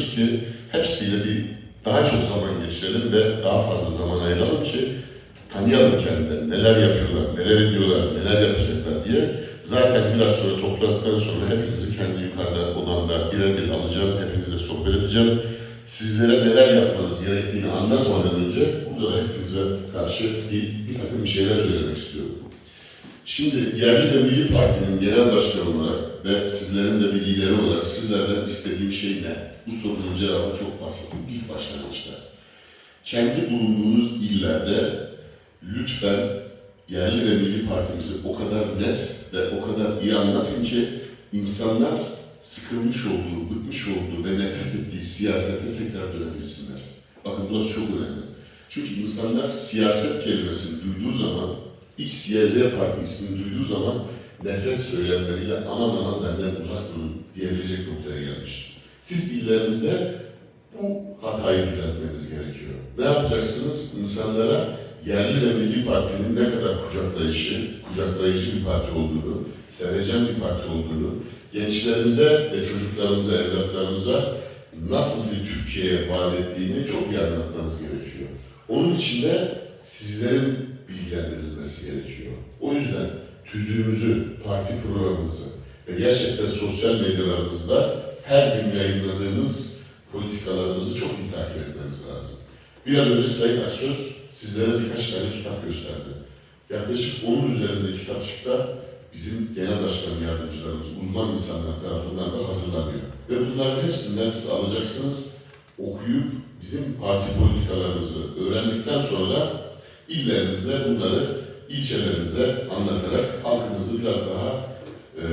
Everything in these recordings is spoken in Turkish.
ki hepsiyle bir daha çok zaman geçirelim ve daha fazla zaman ayıralım ki tanıyalım kendilerini, neler yapıyorlar, neler ediyorlar, neler yapacaklar diye. Zaten biraz sonra toplantıdan sonra hepinizi kendi yukarıda olanda birer bir alacağım, hepinizle sohbet edeceğim. Sizlere neler yapmanız gerektiğini anlatmadan önce burada da hepinize karşı bir, bir takım bir şeyler söylemek istiyorum. Şimdi Yerli ve Milli Parti'nin genel başkanı olarak ve sizlerin de bir lideri olarak sizlerden istediğim şey ne? Bu sorunun cevabı çok basit. İlk başlangıçta. Kendi bulunduğunuz illerde lütfen yerli ve milli partimizi o kadar net ve o kadar iyi anlatın ki insanlar sıkılmış olduğu, bıkmış olduğu ve nefret ettiği siyasete tekrar dönebilsinler. Bakın burası çok önemli. Çünkü insanlar siyaset kelimesini duyduğu zaman X, Y, Z parti ismini duyduğu zaman nefret söylemleriyle aman aman benden uzak durun diyebilecek noktaya gelmiş. Siz illerinizde bu hatayı düzeltmeniz gerekiyor. Ne yapacaksınız? İnsanlara yerli ve milli partinin ne kadar kucaklayıcı, kucaklayıcı bir parti olduğunu, sevecen bir parti olduğunu, gençlerimize ve çocuklarımıza, evlatlarımıza nasıl bir Türkiye'ye vaat ettiğini çok iyi anlatmanız gerekiyor. Onun için de sizlerin bilgilendirilmesi gerekiyor. O yüzden tüzüğümüzü, parti programımızı ve gerçekten sosyal medyalarımızda her gün yayınladığımız politikalarımızı çok iyi takip etmeniz lazım. Biraz önce Sayın Aksöz sizlere birkaç tane kitap gösterdi. Yaklaşık onun üzerinde kitapçıkta bizim genel başkan yardımcılarımız, uzman insanlar tarafından da hazırlanıyor. Ve bunların hepsinden siz alacaksınız, okuyup bizim parti politikalarımızı öğrendikten sonra illerinizde bunları ilçelerinize anlatarak halkımızı biraz daha e,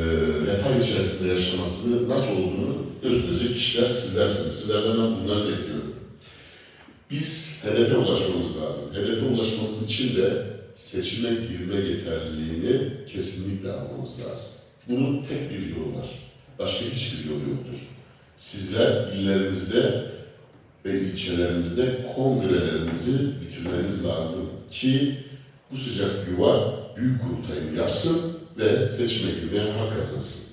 refah içerisinde yaşamasını nasıl olduğunu gösterecek kişiler sizlersiniz. Sizlerden ben bunları bekliyorum. Biz hedefe ulaşmamız lazım. Hedefe ulaşmamız için de seçime girme yeterliliğini kesinlikle almamız lazım. Bunun tek bir yolu var. Başka hiçbir yolu yoktur. Sizler illerinizde ve ilçelerinizde kongrelerinizi bitirmeniz lazım ki bu sıcak yuva büyük kurultayını yapsın ve seçime girmeye hak kazansın.